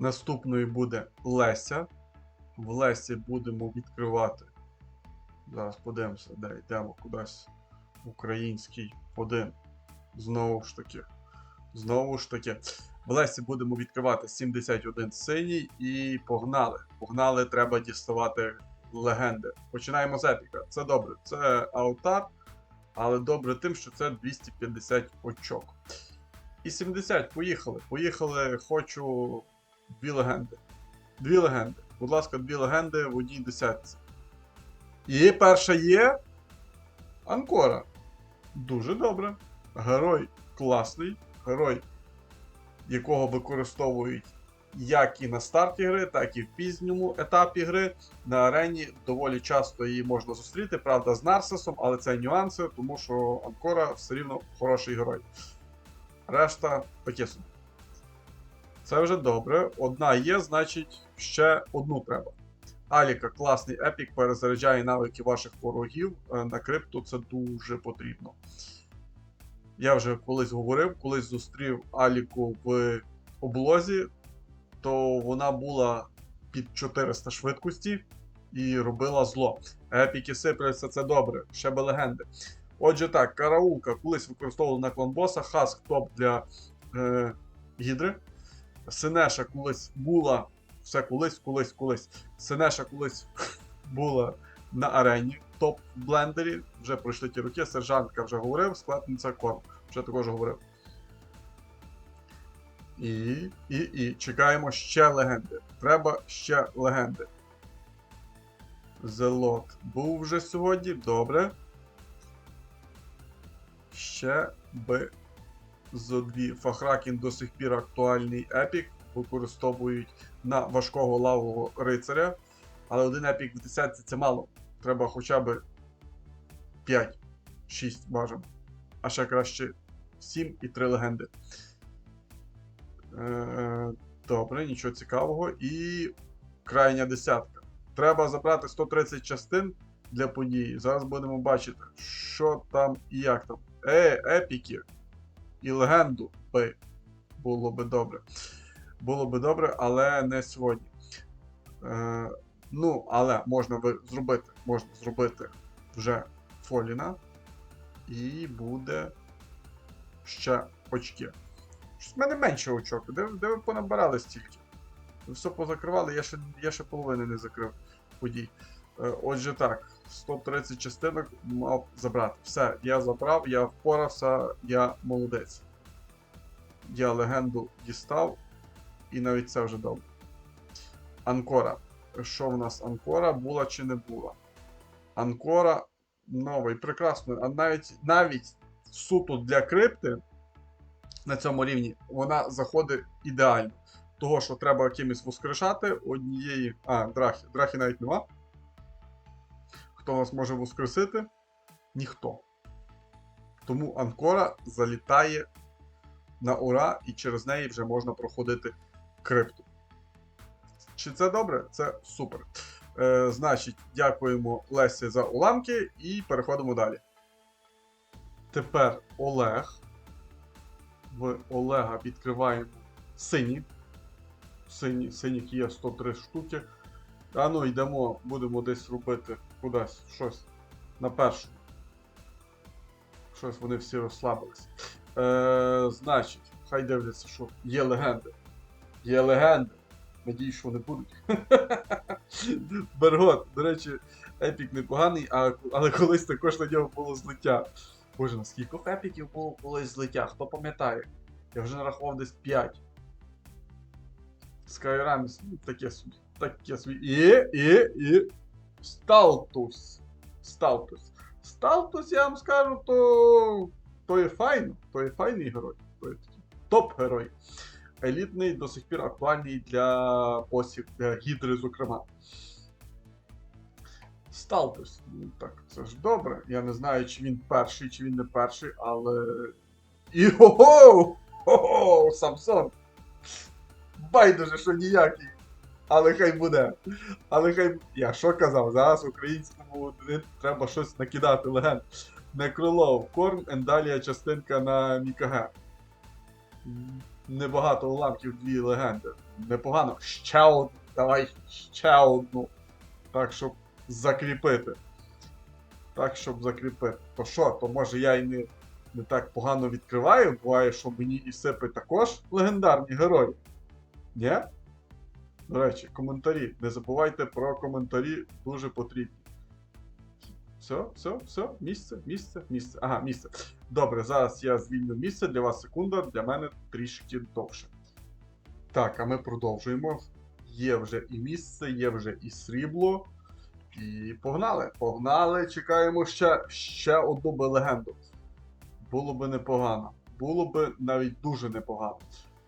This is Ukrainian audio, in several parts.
Наступною буде Леся. В Лесі будемо відкривати. Зараз подивимося, де йдемо кудись. Український один. Знову ж таки. Знову ж таки. В Лесі будемо відкривати 71 синій і погнали. Погнали, треба діставати легенди. Починаємо з епіка. Це добре. Це аутар, але добре тим, що це 250 очок. І 70, поїхали. Поїхали, хочу дві легенди. Дві легенди. Будь ласка, дві легенди в одній десятці. І перша є. Анкора. Дуже добре. Герой класний. Герой, якого використовують як і на старті гри, так і в пізньому етапі гри. На арені доволі часто її можна зустріти, правда, з Нарсисом, але це нюанси, тому що Анкора все рівно хороший герой. Решта таке собі. Це вже добре. Одна є, значить, ще одну треба. Аліка класний епік, перезаряджає навики ваших ворогів. Е, На крипту це дуже потрібно. Я вже колись говорив, колись зустрів Аліку в облозі, то вона була під 400 швидкості і робила зло. Епіки сипляться, це добре, ще би легенди. Отже, так, караулка колись використовували на кланбоса, хаск топ для е, гідри. Синеша колись була. Все колись, колись, колись. Синеша колись була на арені. Топ в блендері. Вже пройшли ті роки. Сержантка вже говорив, складниця корм. Вже також говорив. І, і, і чекаємо ще легенди. Треба ще легенди. Зелот був вже сьогодні. Добре. Ще би зо дві. Фахракін до сих пір актуальний епік. Використовують на важкого лавового рицаря. Але один епік в десятці це мало. Треба хоча б 5-6 бажано. А ще краще 7 і 3 легенди. Е, добре, нічого цікавого. І крайня десятка. Треба забрати 130 частин для події. Зараз будемо бачити, що там і як там. Е, епіки і легенду би було би добре. Було би добре, але не сьогодні. Е, ну, але можна зробити, можна зробити вже Фоліна. І буде ще очки. Щось в мене менше очок. Де, де ви понабирали стільки? Ви все позакривали, я ще, я ще половини не закрив подій. Е, Отже, так, 130 частинок мав забрати. Все, я забрав, я впорався, я молодець. Я легенду дістав, і навіть це вже добре. Анкора. Що в нас Анкора була чи не була? Анкора новий, прекрасно. А навіть навіть суто для крипти на цьому рівні вона заходить ідеально. Того, що треба кимось воскрешати, однієї. А, драхи. Драхи навіть нема. Хто нас може воскресити? Ніхто. Тому Анкора залітає на ура, і через неї вже можна проходити крипту. Чи це добре? Це супер. Е, значить, дякуємо Лесі за уламки і переходимо далі. Тепер Олег. В Олега відкриваємо сині. Сині, синіх є 103 штуки. А ну йдемо, будемо десь робити кудись щось на першу. Щось вони всі розслабились. Е, значить, хай дивляться, що є легенди. Є легенди. Надію, що вони будуть. Бергот, до речі, епік непоганий, а, але колись також на нього було злиття. Боже, на скількох епіків було колись злиття? Хто пам'ятає? Я вже нарахував десь 5. Skyrim, ну, таке собі. Таке собі. І, і, і. Сталтус. Сталтус. Сталтус, я вам скажу, то. То є файно. То є файний герой. То є топ-герой. Елітний, до сих пір актуальний для босів, для гідри, зокрема. Сталтус. Ну так, це ж добре. Я не знаю, чи він перший, чи він не перший, але. І хо-хо! Хо-хо! Самсон! Байдуже, що ніякий. Але хай буде. Але хай. Я що казав? Зараз українському треба щось накидати легенд. Некролов, Корн, Ендалія частинка на Мікаге. Небагато уламків, дві легенди. Непогано. Ще одну. Давай ще одну. Так, щоб закріпити. Так, щоб закріпити. То що, то може я і не, не так погано відкриваю, буває, що мені і сипе також легендарні герої. Ні? До речі, коментарі. Не забувайте про коментарі, дуже потрібні. Все, все, все, місце, місце, місце. Ага, місце. Добре, зараз я звільню місце, для вас секунда, для мене трішки довше. Так, а ми продовжуємо. Є вже і місце, є вже і срібло. І погнали! Погнали! Чекаємо ще, ще одну би легенду. Було би непогано. Було би навіть дуже непогано.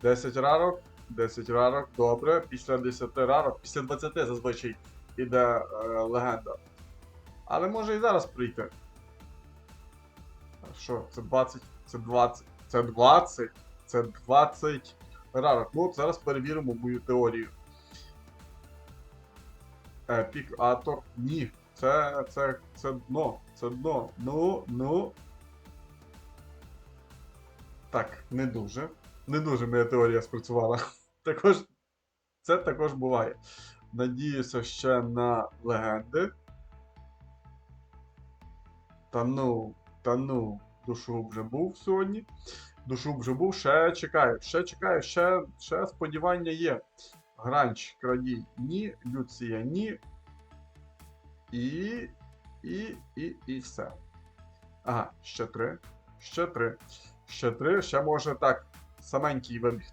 10 рарок, 10 рарок, добре. Після 10 рарок, після 20 зазвичай іде е, легенда. Але може і зараз прийти. Що, це 20, це 20, це 20, це 20 рарок. Ну, от зараз перевіримо мою теорію. Епік Атор. Ні. Це, це, це дно. Це дно. Ну, ну. Так, не дуже. Не дуже моя теорія спрацювала. Також. Це також буває. Надіюся ще на легенди. Та ну, та ну, душу вже був сьогодні. Душу вже був, ще чекаю, ще чекаю, ще, ще сподівання є. Гранч, крадій, ні, Люція, ні. І. І. І. І все. Ага, ще три. Ще три. Ще три, ще може так. Саменький вибіг.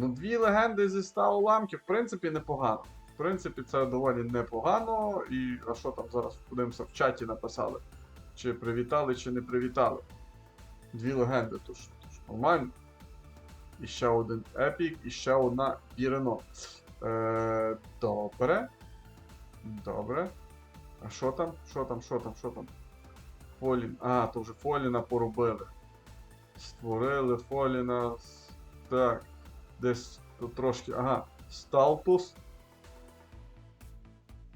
Ну, дві легенди зі 100 уламків, в принципі, непогано. В принципі, це доволі непогано. І а що там зараз подивимося в чаті написали? Чи привітали, чи не привітали. Дві легенди, тож, тож нормально. І ще один епік, і ще одна Ірено. Е, добре. Добре. А що там? Що там, що там, що там? Фолін. А, то вже Фоліна поробили. Створили Фоліна. Так. Десь трошки. Ага. Сталтус.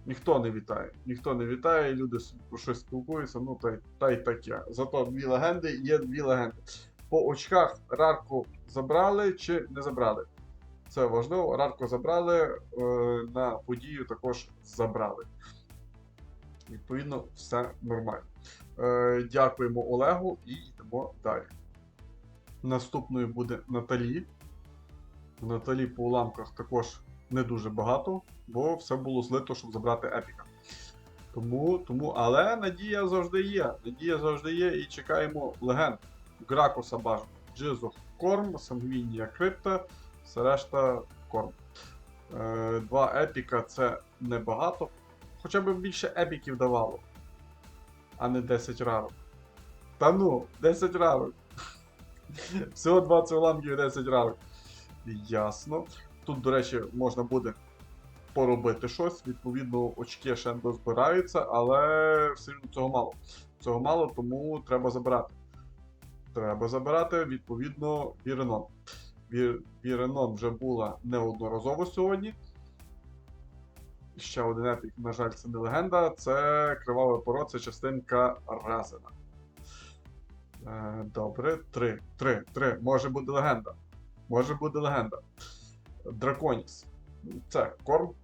Ніхто не вітає. Ніхто не вітає, люди про щось спілкуються, ну та та й таке. Зато дві легенди є дві легенди. По очках Рарку забрали чи не забрали? Це важливо. Рарку забрали, е, на подію також забрали. Відповідно, все нормально. Е, дякуємо Олегу і йдемо далі. Наступною буде Наталі. Наталі по уламках також не дуже багато, бо все було злито, щоб забрати епіка. Тому, тому, але надія завжди є. Надія завжди є і чекаємо легенд. Гракоса бажано. Джизо корм, Сангвінія крипта, все решта корм. Е, два епіка це небагато. Хоча б більше епіків давало, а не 10 рарок. Та ну, 10 рарок. Всього 20 уламків і 10 рарок. Ясно. Тут, до речі, можна буде поробити щось. Відповідно, очки ще дозбираються, але все одно цього мало. Цього мало, тому треба забирати. Треба забирати, відповідно, Віренон. Віренон вже була неодноразово сьогодні. Ще один епік, на жаль, це не легенда. Це криваве поро, це частинка Разена. Е, добре, три. Три. Три. Може бути легенда. Може бути легенда. Драконіс. Це корм.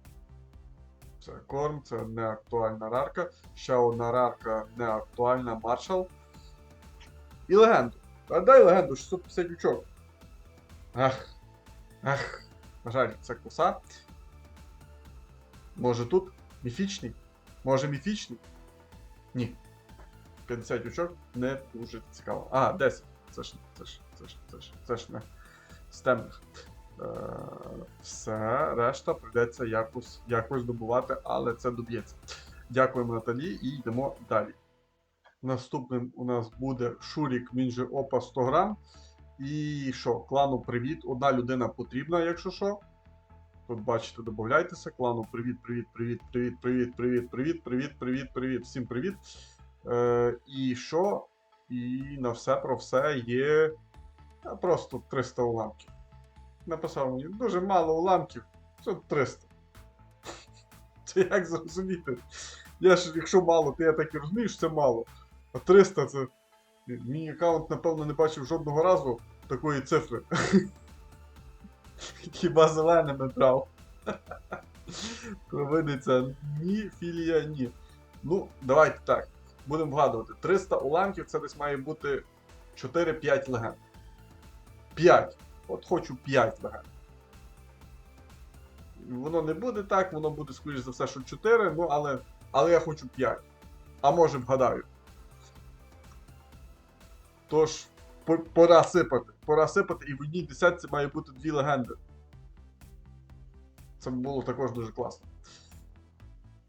Це корм, це не актуальна рарка. Ще одна рарка не актуальна маршал. І легенду. А дай легенду 650 очок. Ах. Ах. На жаль, це коса. Може тут міфічний? Може міфічний? Ні. 50 очок не дуже цікаво. А, 10. Це ж, це ж, це ж, це ж, це ж не з темних. Е, все, решта прийдеться якось, якось добувати, але це доб'ється. Дякуємо Наталі і йдемо далі. Наступним у нас буде Шурік, він Опа 100 грам. І що, клану привіт. Одна людина потрібна, якщо що. Тут бачите, додайтеся. Клану привіт, привіт, привіт, привіт, привіт, привіт, привіт, привіт, привіт, привіт. Всім привіт. Е, і що? І на все про все є а, просто 300 уламків. Написав мені дуже мало уламків. Це 300. Це як зрозуміти? Я ж, якщо мало, то я так і розумію, що це мало. А 300 це. Мій аккаунт, напевно, не бачив жодного разу такої цифри. Хіба зеленими брав. Провидиться ні, філія, ні. Ну, давайте так. Будемо вгадувати. 300 уламків це десь має бути 4-5 легенд. 5. От хочу 5 легенд. Воно не буде так, воно буде, скоріш за все, що 4, ну але, але я хочу 5. А може вгадаю. Тож, пора сипати. Пора сипати, і в одній десятці має бути дві легенди. Це було також дуже класно.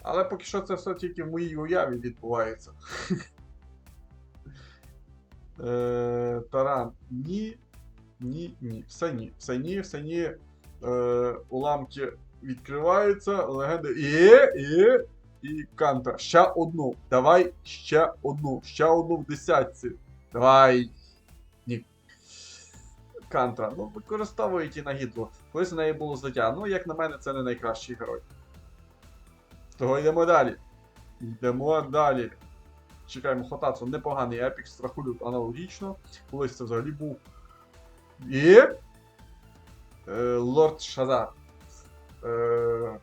Але поки що це все тільки в моїй уяві відбувається. Е, Таран. Ні. Ні, ні. Все ні. Все ні, все ні. Е, уламки відкриваються. Легенди. І, і, і канта. Ще одну. Давай ще одну. Ще одну в десятці. Давай. Ні. Кантра. Ну, використовують і на гідру. Колись в неї було злиття. Ну, як на мене, це не найкращий герой. Того йдемо далі. Йдемо далі. Чекаємо Хотацу. Непоганий епік, страхулют аналогічно. Колись це взагалі був. І. Е, Лорд Шазар. Е,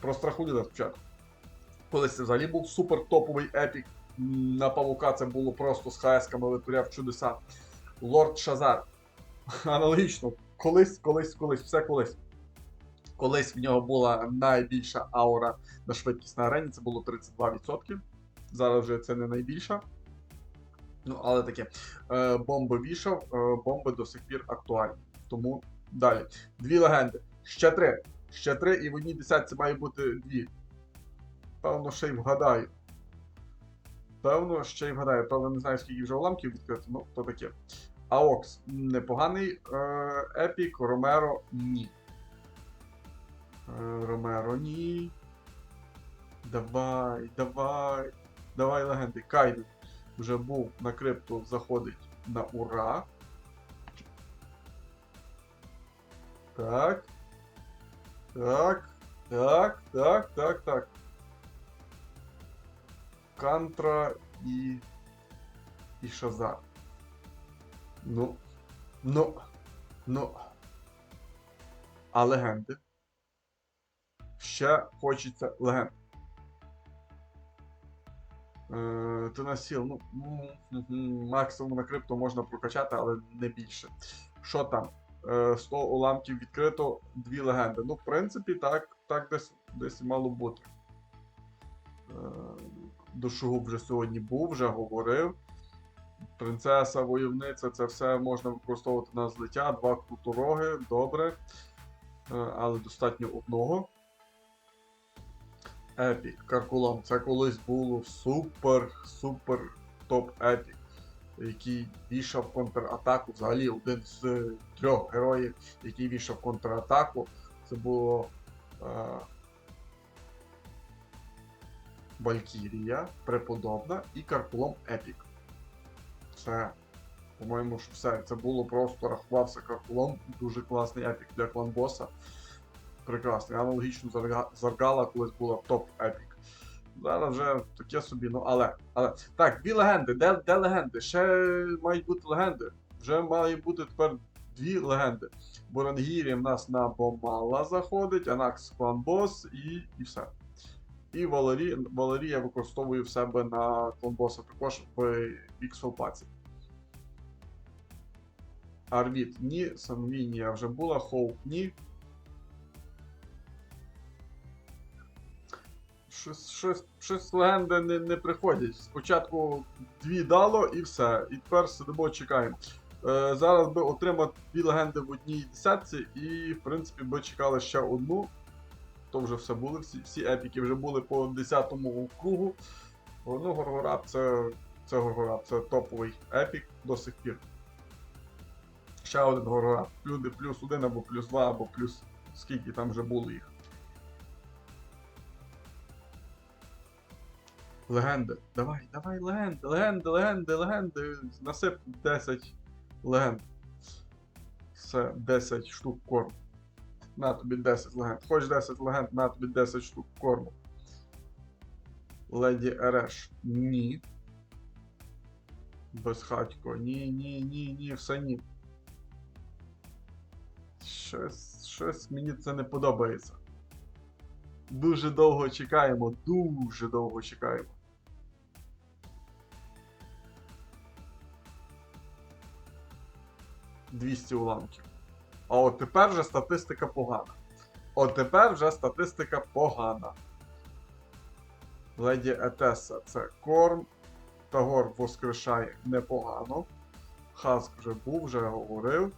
про страхулюда спочатку. Колись це взагалі був супер топовий епік. На павука це було просто з хаесками витворяв чудеса. Лорд Шазар. Аналогічно. Колись, колись, колись, все колись. Колись в нього була найбільша аура на швидкість на арені, це було 32%. Зараз вже це не найбільша. Ну, але таке. Е, бомби вішав, е, бомби до сих пір актуальні. Тому далі. Дві легенди. Ще три. Ще три, і в одній десятці має бути дві. Певно, ще й вгадаю. Певно, ще й вгадаю. Правда, не знаю, скільки вже уламків відкрито, ну, то таке. Аокс непоганий. Е, Епік, Ромеро ні. Е, Ромеро ні. Давай, давай. Давай, легенди. Кайден вже був на крипту, заходить на ура. Так. Так. Так, так, так, так. Кантра і. І Шазар. Ну. Ну. Ну. А легенди? Ще хочеться легенд. Е, ти на сіл, ну, максимум на крипту можна прокачати, але не більше. Що там? Е, 100 уламків відкрито, дві легенди. Ну, в принципі, так, так десь, десь мало бути. Е, Душогуб вже сьогодні був, вже говорив. Принцеса, войовниця, це все можна використовувати на злиття, два крутороги, добре. Е, але достатньо одного. Епік, Каркулам. Це колись було супер, супер топ епік, який вішав контратаку. Взагалі один з трьох героїв, який вішав контратаку. Це було е, Валькірія, Преподобна і Каркулом Епік. Це, по-моєму, все. Це було просто рахувався Каркулом. Дуже класний епік для кланбоса. Прекрасний. Аналогічно Заргала колись була топ епік. Зараз вже таке собі, ну але. але. Так, дві легенди. Де, де легенди? Ще мають бути легенди. Вже має бути тепер дві легенди. Бурангірі в нас на Бомала заходить, Анакс кланбос і, і все. І Валері, Валерій я використовую в себе на кланбоса також в Іксфолпаці. Арвіт ні, Санвінія вже була, Хоуп ні. Щось, щось, щось легенди не, не приходять. Спочатку дві дало і все. І тепер сидимо, чекаємо. Е, зараз би отримати дві легенди в одній десятці, і, в принципі, би чекали ще одну. То вже все були, всі, всі епіки вже були по 10-му кругу. Ну, Горгораб це, це Горгораб, це топовий епік до сих пір. Ще один Горгораб. Люди плюс один або плюс два, або плюс скільки там вже було їх. Легенди. Давай, давай, легенди, легенди, легенди, легенди. Насип 10 легенд. Все, 10 штук корму. На тобі 10 легенд. Хоч 10 легенд, на тобі 10 штук корму. Леді Ереш. Ні. Безхатько. Ні, ні, ні, ні, все ні. Щось, щось мені це не подобається. Дуже довго чекаємо, дуже довго чекаємо. Двісті уламків. А от тепер вже статистика погана. От тепер вже статистика погана. Леді Етеса це корм. Тагор воскрешає непогано. Хаск вже був, вже говорив.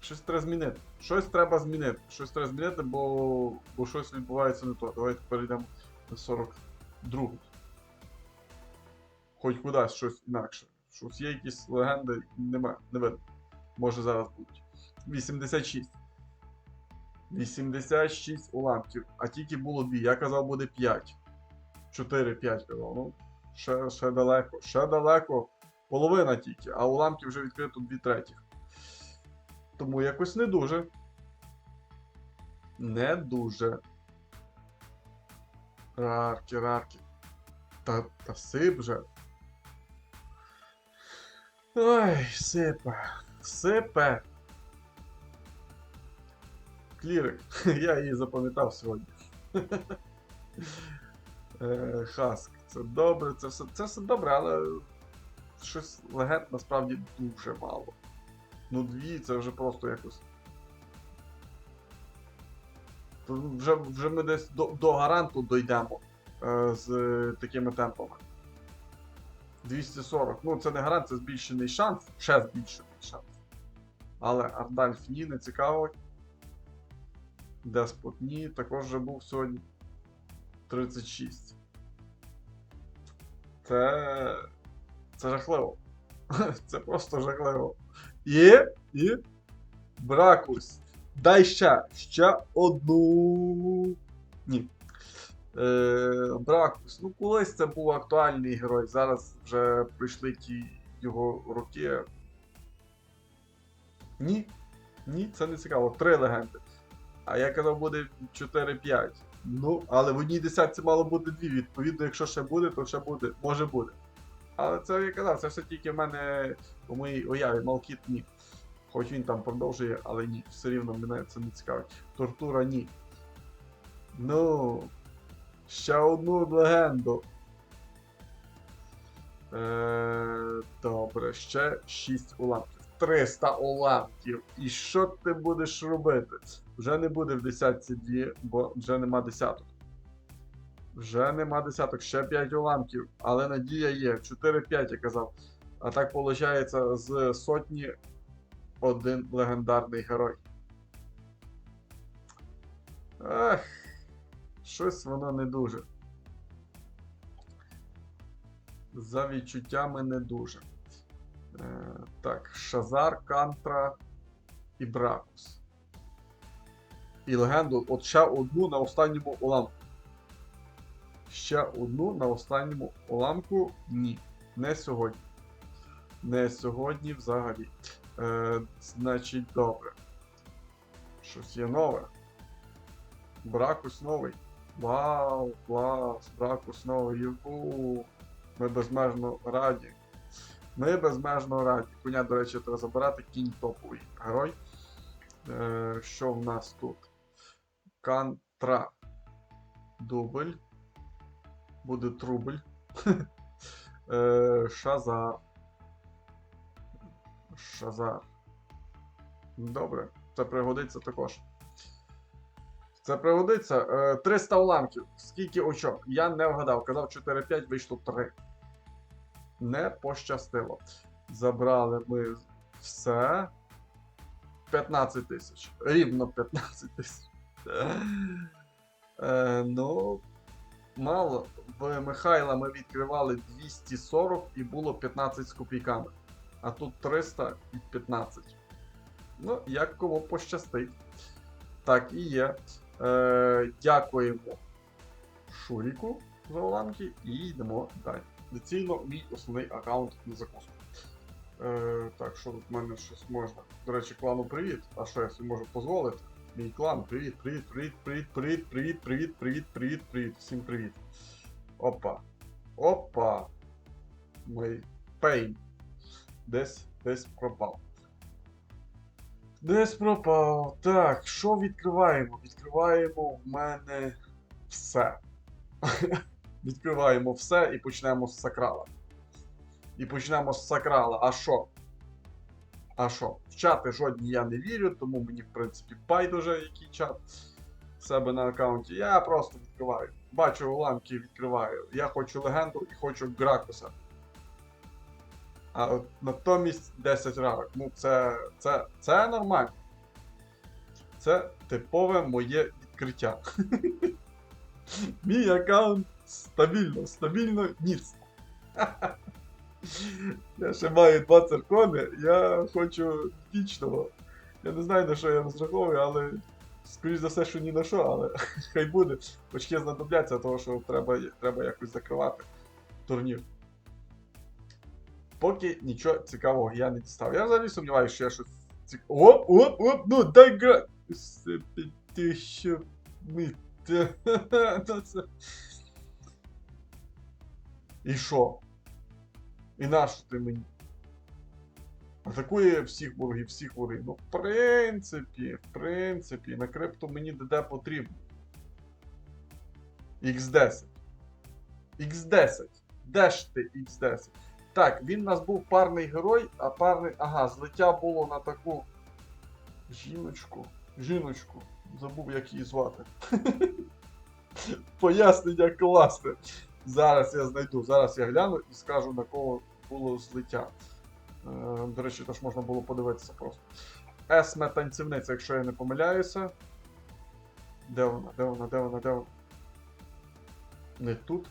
Щось треба змінити. Щось треба змінити. Щось треба змінити, бо, бо щось відбувається не то. Давайте перейдемо на 42. Хоч кудись щось інакше. Щось є якісь легенди, нема, не видно. Може зараз будуть. 86. 86 уламків, а тільки було 2. Я казав, буде 5. 4-5 казав. Ну, ще, ще далеко, ще далеко. Половина тільки, а уламків вже відкрито 2 третіх. Тому якось не дуже. Не дуже. Рарки, рарки. Та, та сип же. Ой, сипе. Сипе. Клірик. Я її запам'ятав сьогодні. Е, Хаск. Це добре, це все, це все добре, але щось легенд насправді дуже мало. Ну, дві це вже просто якось. Вже, вже ми десь до, до гаранту дійдемо е, з такими темпами. 240. Ну, це не гарант, це збільшений шанс. Ще збільшений шанс. Але Ардальф ні, не цікаво. Деспот ні, також вже був сьогодні 36. Це. Це жахливо. Це просто жахливо. І. І. Бракус. Дай ще. Ще одну. Ні. Е, Бракус. Ну, колись це був актуальний герой. Зараз вже прийшли ті його роки. Ні. Ні, це не цікаво. Три легенди. А я казав, буде 4-5. Ну, але в одній десятці мало бути дві. Відповідно, якщо ще буде, то ще буде. Може буде. Але це я казав, це все тільки в мене у моїй уяві, Малкіт ні. Хоч він там продовжує, але ні, все рівно мене це не цікавить. Тортура ні. Ну. Ще одну легенду. Е, добре, ще 6 уламків. 300 уламків. І що ти будеш робити? Вже не буде в десятці дві, бо вже нема десяток. Вже нема десяток, ще 5 уламків, але надія є. 4-5 я казав. А так виходить з сотні один легендарний герой. Ех, щось воно не дуже. За відчуттями не дуже. Е, так, Шазар, Кантра і Бракус. І легенду от ще одну на останньому уламку. Ще одну на останньому уламку. Ні. Не сьогодні. Не сьогодні взагалі. Е, значить, добре. Щось є нове. Бракус новий. Вау, клас, бракус новий. Юху. Ми безмежно раді. Ми безмежно раді. Коня, до речі, треба забирати кінь топовий герой. Е, що в нас тут? Кантра. Дубль. Буде трубль. Е, Шазар. Шазар. Добре, це пригодиться також. Це пригодиться. Е, 300 уламків. Скільки очок? Я не вгадав. Казав 4-5, вийшло 3. Не пощастило. Забрали ми все. 15 тисяч. Рівно 15 тисяч. Е, ну, мало. В Михайла ми відкривали 240 і було 15 з копійками. А тут 300 і 15. Ну, як кому пощастить. Так і є. Е, дякуємо Шуріку за уламки і йдемо далі. Доцільно мій основний аккаунт на закуску. Е, так, що тут в мене щось можна. До речі, клану привіт. А що я собі можу дозволити? Мій клан, привіт, привіт, привіт, привіт, привіт, привіт, привіт, привіт, привіт, привіт. Всім привіт. Опа. Опа. Мій пейн. Десь десь пропав. Десь пропав. Так, що відкриваємо? Відкриваємо в мене все. відкриваємо все і почнемо з сакрала. І почнемо з сакрала. А що? А що? В чати жодні я не вірю, тому мені, в принципі, байдуже, який чат в себе на аккаунті. Я просто відкриваю. Бачу уламки відкриваю. Я хочу легенду і хочу Гракуса. А от натомість 10 равок. Ну, це, це, це нормально. Це типове моє відкриття. Мій аккаунт стабільно, стабільно ніц. Я ще маю два циркони, я хочу вічного. Я не знаю на що я розраховую, але скоріш за все, що ні на що, але хай буде. Очки знадобляться, того що треба, треба якось закривати турнір. Поки нічого цікавого я не дістав. Я взагалі сумніваюся, що я щось цікаве. Оп, оп, оп, ну дай гра. Ти що ми. Ну, І що? І нащо ти мені? Атакує всіх ворогів, всіх ворогів. Ну, в принципі, в принципі, на крипту мені ДД потрібно. X10. X10. Де ж ти X10? Так, він у нас був парний герой, а парний. Ага, злиття було на таку. Жіночку. Жіночку. Забув, як її звати. Пояснення класне. Зараз я знайду, зараз я гляну і скажу, на кого було злиття. Е, До речі, теж можна було подивитися просто. Есме танцівниця, якщо я не помиляюся. Де вона? Де вона? Де вона? Де вона? Не тут?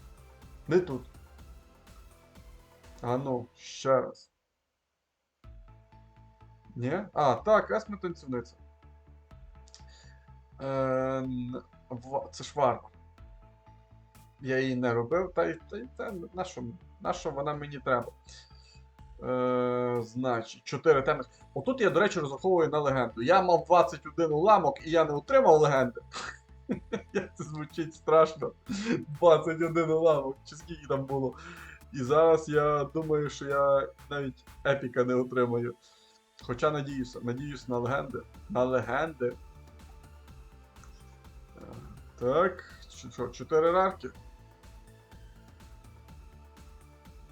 Не тут. А ну, ще раз. Ні? А, так, Есме танцівниця. Е, це ж варвар. Я її не робив, та й та, на на що вона мені треба. Е, значить, 4 теми. Отут я, до речі, розраховую на легенду. Я мав 21 уламок і я не отримав легенди. Як це звучить страшно. 21 уламок, чи скільки там було. І зараз я думаю, що я навіть епіка не отримаю. Хоча надіюся, надіюсь на легенди. На легенди. Е, Так, що, 4 рарки?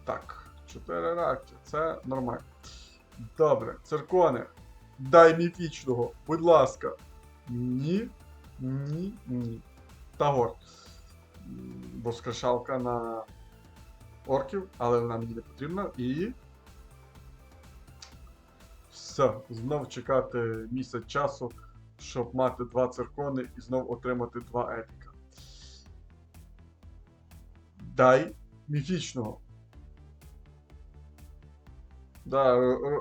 Так, 4 рарки, це нормально. Добре, циркони. Дай міфічного, будь ласка. Ні. Ні, ні. Тагор. Воскрешалка на орків, але вона мені не потрібна. І. Все, знов чекати місяць часу, щоб мати два циркони і знов отримати два епіка. Дай міфічного. Да,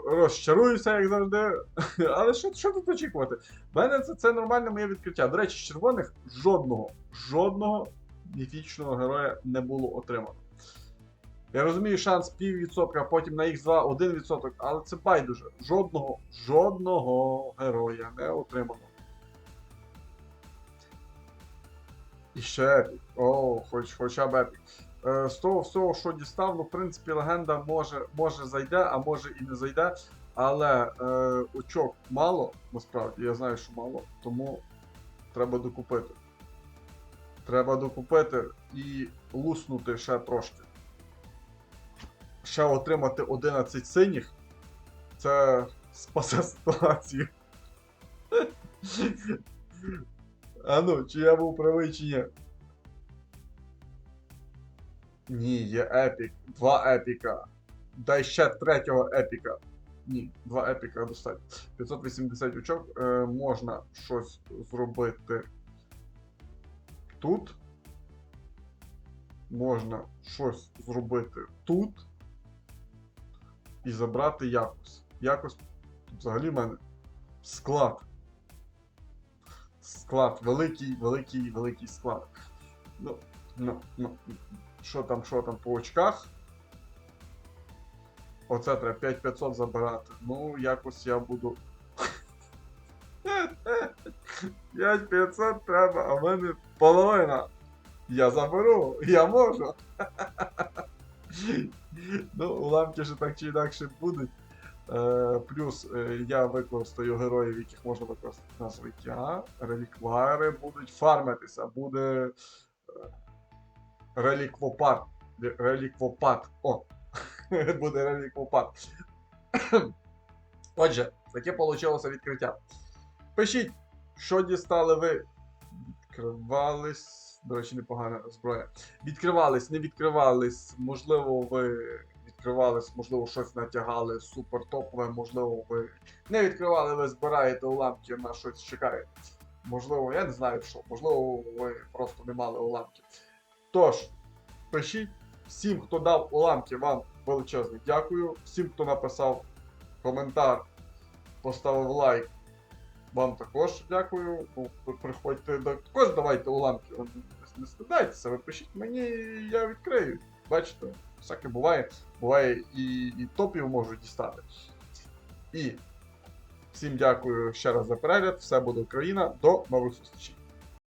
розчаруюся, як завжди. Але що, що тут очікувати? В мене це, це нормальне моє відкриття. До речі, червоних жодного, жодного міфічного героя не було отримано. Я розумію, шанс піввідсотка, а потім на Х2 один відсоток, але це байдуже. Жодного, жодного героя не отримано. І ще епік. О, хоч, хоча б епік. Е, з того всього, що дістав, ну, в принципі, легенда може, може зайде, а може і не зайде. Але е, очок мало, насправді, я знаю, що мало, тому треба докупити. Треба докупити і луснути ще трошки. Ще отримати 11 синіх. Це спасе ситуацію. А ну, чи я був правий, чи ні? Ні, є епік. Два епіка. Дай ще третього епіка. Ні, два епіка достатньо. 580 очок. Е, можна щось зробити тут. Можна щось зробити тут. І забрати якось. Якось взагалі в мене склад. Склад. Великий, великий, великий склад. Ну, ну, ну. Що там, що там по очках? Оце треба 5500 забирати. Ну, якось я буду. 5500 треба, а в мене половина. Я заберу, я можу. ну, уламки ж так чи інакше будуть. Е, плюс е, я використаю героїв, яких можна використати на злиття. Реліквари будуть фармитися, буде е, реліквопад. Реліквопад. О! буде реліквопад. Отже, таке вийшло відкриття. Пишіть, що дістали ви. Відкривались. До речі, непогана зброя. Відкривались, не відкривались. Можливо, ви відкривались, можливо, щось натягали супер топове, можливо, ви не відкривали, ви збираєте уламки на щось чекаєте. Можливо, я не знаю що. Можливо, ви просто не мали уламків. Тож, пишіть всім, хто дав уламки, вам величезне дякую. Всім, хто написав коментар, поставив лайк. Вам також дякую. Ну, приходьте також давайте уламки. Не стидайтеся, ви пишіть мені, я відкрию. Бачите, всяке буває. Буває і, і топів можу дістати. І всім дякую ще раз за перегляд. Все буде Україна. До нових зустрічей.